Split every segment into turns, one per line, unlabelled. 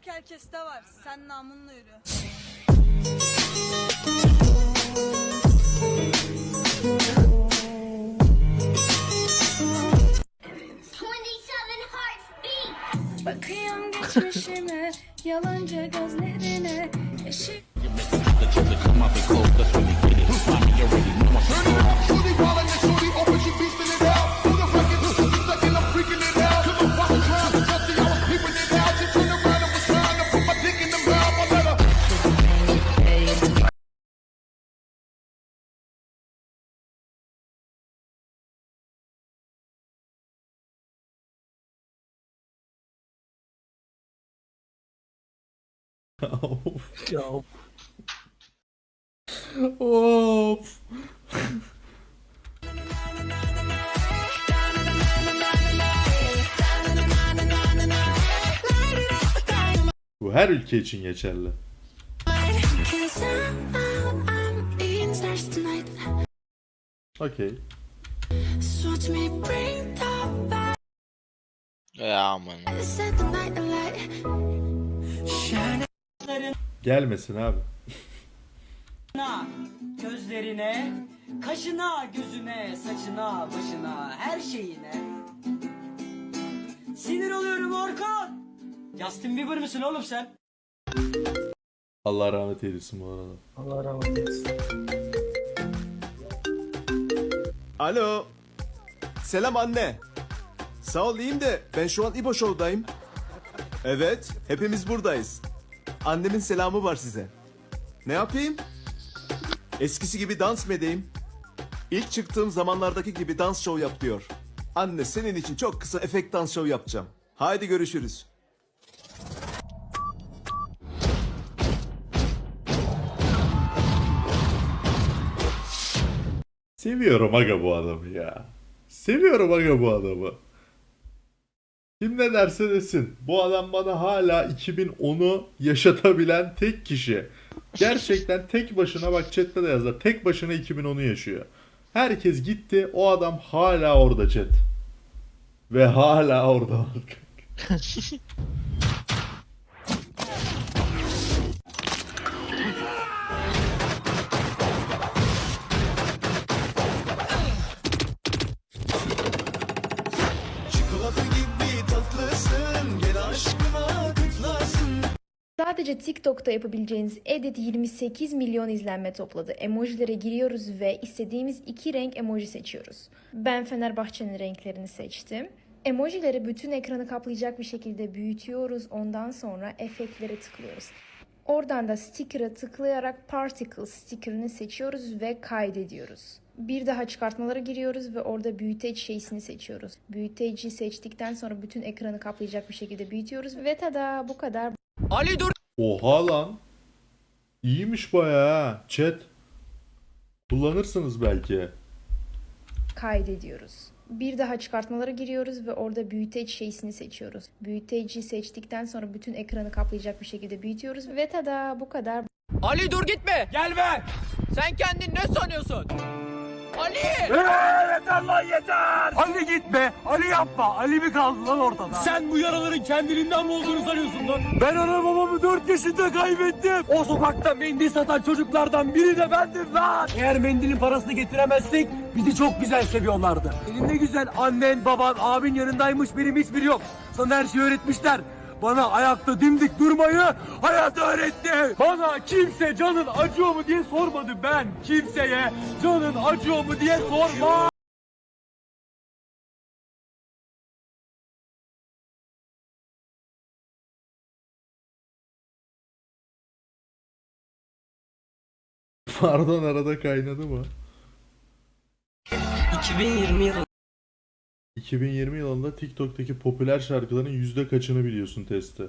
ahlak herkeste var. Sen namunla yürü.
Bakıyorum geçmişime, yalancı gözlerine, ışık
Shorty
of.
Ya
Of. Bu her ülke için geçerli. Okey.
Ya aman.
Gelmesin abi.
Gözlerine, kaşına, gözüne, saçına, başına, her şeyine. Sinir oluyorum Orkun. Justin Bieber misin oğlum sen?
Allah rahmet eylesin bu arada.
Allah rahmet eylesin.
Alo. Selam anne. Sağ ol iyiyim de ben şu an İbo Show'dayım. Evet, hepimiz buradayız. Annemin selamı var size. Ne yapayım? Eskisi gibi dans mı edeyim? İlk çıktığım zamanlardaki gibi dans show yap diyor. Anne senin için çok kısa efekt dans show yapacağım. Haydi görüşürüz.
Seviyorum aga bu adamı ya. Seviyorum aga bu adamı. Kim ne derse desin. Bu adam bana hala 2010'u yaşatabilen tek kişi. Gerçekten tek başına bak chatte de yazar. Tek başına 2010'u yaşıyor. Herkes gitti. O adam hala orada chat. Ve hala orada.
Sadece TikTok'ta yapabileceğiniz edit 28 milyon izlenme topladı. Emojilere giriyoruz ve istediğimiz iki renk emoji seçiyoruz. Ben Fenerbahçe'nin renklerini seçtim. Emojileri bütün ekranı kaplayacak bir şekilde büyütüyoruz. Ondan sonra efektlere tıklıyoruz. Oradan da sticker'a tıklayarak particle sticker'ını seçiyoruz ve kaydediyoruz. Bir daha çıkartmalara giriyoruz ve orada büyüteç şeysini seçiyoruz. Büyüteci seçtikten sonra bütün ekranı kaplayacak bir şekilde büyütüyoruz ve tada bu kadar.
Oha lan. İyiymiş bayağı ha. Chat. Kullanırsınız belki.
kaydediyoruz. Bir daha çıkartmalara giriyoruz ve orada büyüteç şeysini seçiyoruz. Büyüteci seçtikten sonra bütün ekranı kaplayacak bir şekilde büyütüyoruz ve tada bu kadar.
Ali dur gitme. Gelme. Sen kendin ne sanıyorsun? Ali.
yeter lan yeter! Ali gitme! Ali yapma! Ali mi kaldı lan ortada? Sen bu yaraların kendiliğinden mi olduğunu sanıyorsun lan? Ben ana babamı 4 yaşında kaybettim. O sokakta mendil satan çocuklardan biri de bendim lan. Eğer mendilin parasını getiremezsek bizi çok güzel seviyorlardı. Senin ne güzel annen, baban, abin yanındaymış benim hiçbiri yok. Sana her şeyi öğretmişler. Bana ayakta dimdik durmayı hayat öğretti. Bana kimse canın acıyor mu diye sormadı ben. Kimseye canın acıyor mu diye sorma.
Pardon arada kaynadı mı?
2020 yılı
2020 yılında TikTok'taki popüler şarkıların yüzde kaçını biliyorsun testi?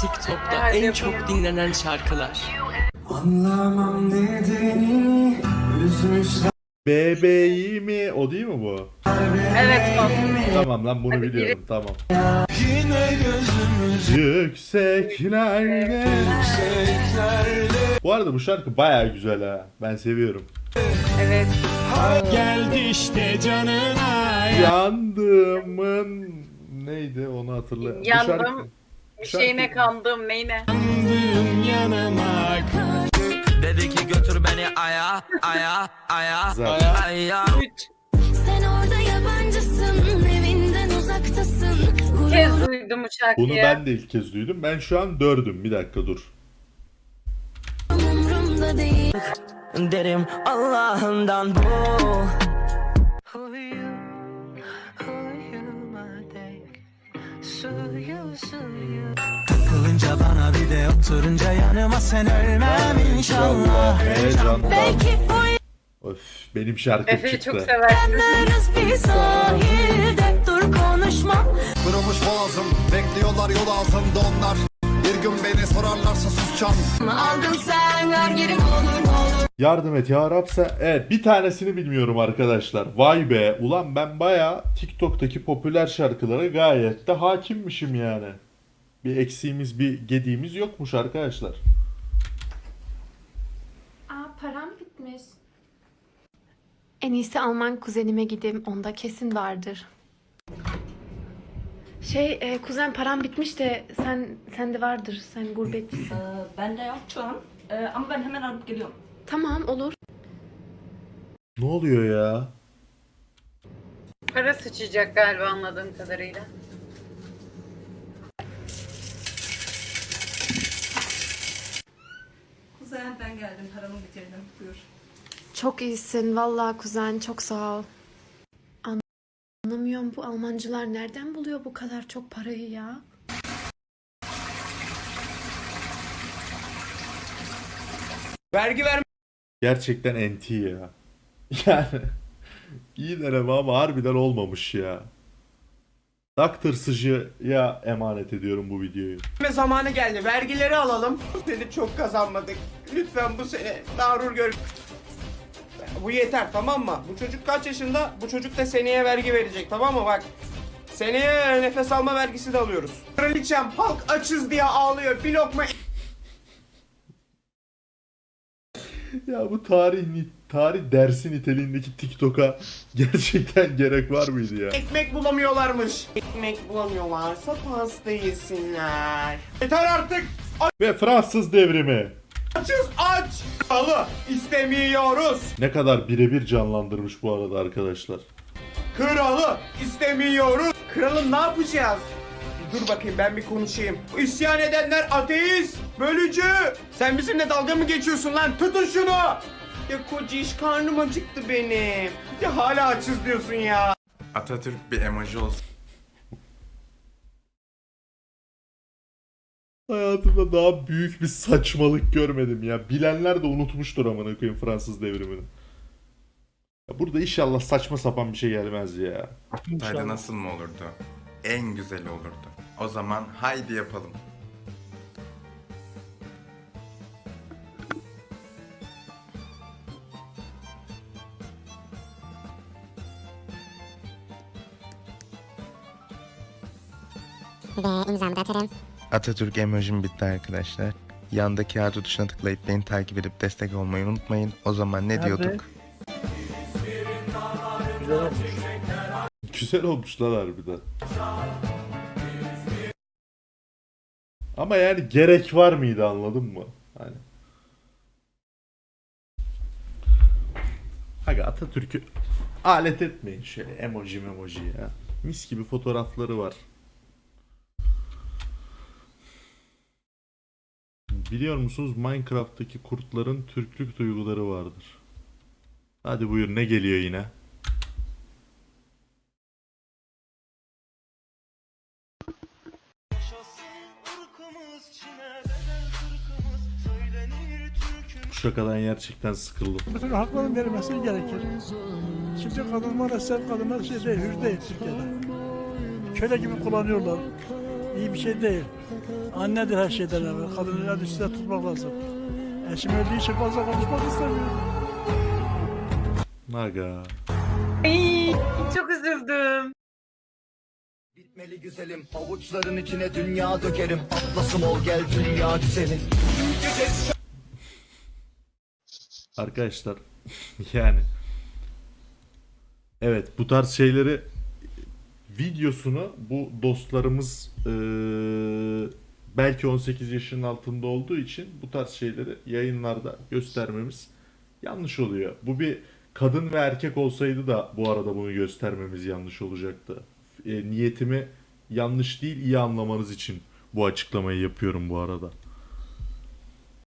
TikTok'ta en çok dinlenen şarkılar.
BBI mi? O değil mi bu?
Evet o.
Tamam lan bunu biliyorum tamam. Yükseklerde Bu arada bu şarkı baya güzel ha. Ben seviyorum.
Evet.
geldi işte canına.
Yandımın neydi onu hatırla. Bu
Yandım.
şarkı-
Bir
Şarkı-
şeyine kandım neyine?
Dedi ki götür beni aya aya aya
Güzel.
aya.
Sen orada yabancısın, evinden uzaktasın.
Kez duydum bu şarkıyı.
Bunu ben de ilk kez duydum. Ben şu an dördüm. Bir dakika dur.
Değil.
Derim Allah'ından bu. Takılınca bana bir de oturunca yanıma sen ölmem inşallah.
Belki
Öf, benim şarkım
Efe'yi
çıktı.
çok seversin.
uyanırız bir sahilde. Dur konuşma.
Kırılmış boğazım bekliyorlar yol ağzımda onlar gün beni sorarlarsa susacağım
Aldın sen ver geri olur olur.
Yardım et ya Rabsa. Evet bir tanesini bilmiyorum arkadaşlar. Vay be. Ulan ben baya TikTok'taki popüler şarkılara gayet de hakimmişim yani. Bir eksiğimiz bir gediğimiz yokmuş arkadaşlar.
Aa param bitmiş. En iyisi Alman kuzenime gideyim. Onda kesin vardır. Şey e, kuzen param bitmiş de sen sende vardır. Sen gurbetçisin.
Bende yok şu an. ama ben hemen alıp geliyorum.
Tamam olur.
Ne oluyor ya?
Para sıçacak galiba anladığım kadarıyla. Kuzen ben geldim paramı bitirdim buyur.
Çok iyisin vallahi kuzen. Çok sağ ol. An- Anlamıyorum bu Almancılar nereden buluyor bu kadar çok parayı ya?
Vergi ver
Gerçekten enti ya. Yani iyi deneme ama harbiden olmamış ya. Dr. Sıcı'ya emanet ediyorum bu videoyu.
Ve zamanı geldi. Vergileri alalım. Dedi çok kazanmadık. Lütfen bu sene darur gör. Bu yeter tamam mı? Bu çocuk kaç yaşında? Bu çocuk da seneye vergi verecek tamam mı? Bak. Seneye nefes alma vergisi de alıyoruz. Kraliçem halk açız diye ağlıyor. Bir lokma
Ya bu tarih tarih dersi niteliğindeki TikTok'a gerçekten gerek var mıydı ya?
ekmek bulamıyorlarmış. Ekmek bulamıyorlarsa pasta yesinler. Yeter artık.
Ve Fransız devrimi.
Açız aç. Kralı istemiyoruz.
Ne kadar birebir canlandırmış bu arada arkadaşlar.
Kralı istemiyoruz. Kralım ne yapacağız? Bir Dur bakayım ben bir konuşayım. İsyan edenler ateist, bölücü. Sen bizimle dalga mı geçiyorsun lan? Tutun şunu. Ya kociş karnım acıktı benim. Ya hala açız diyorsun ya.
Atatürk bir emoji olsun
Hayatımda daha büyük bir saçmalık görmedim ya. Bilenler de unutmuştur amına koyayım Fransız devrimini. Ya burada inşallah saçma sapan bir şey gelmez ya.
Tadı nasıl mı olurdu? En güzeli olurdu O zaman haydi yapalım
Ve imzamı da atarım.
Atatürk emojim bitti arkadaşlar. Yandaki artı tuşuna tıklayıp beni takip edip destek olmayı unutmayın. O zaman ne diyorduk?
Güzel olmuşlar harbiden. Ama yani gerek var mıydı anladın mı? Hani. Aga Atatürk'ü alet etmeyin şöyle emoji emoji ya. Mis gibi fotoğrafları var. Biliyor musunuz Minecraft'taki kurtların Türklük duyguları vardır. Hadi buyur ne geliyor yine? Bu şakadan gerçekten sıkıldım.
Bütün hakların verilmesi gerekir. Şimdi kadınlara sen kadınlar şey değil, hür değil Türkiye'de. Köle gibi kullanıyorlar. İyi bir şey değil. Annedir her şeyden evvel. Kadını el üstüne tutmak lazım. Eşim öldüğü için fazla konuşmak istemiyorum.
Aga.
Ay, çok üzüldüm.
Bitmeli güzelim, avuçların içine dünya dökerim. Atlasım ol gel dünya güzelim.
Arkadaşlar yani evet bu tarz şeyleri videosunu bu dostlarımız eee, belki 18 yaşının altında olduğu için bu tarz şeyleri yayınlarda göstermemiz yanlış oluyor. Bu bir kadın ve erkek olsaydı da bu arada bunu göstermemiz yanlış olacaktı. E, niyetimi yanlış değil iyi anlamanız için bu açıklamayı yapıyorum bu arada.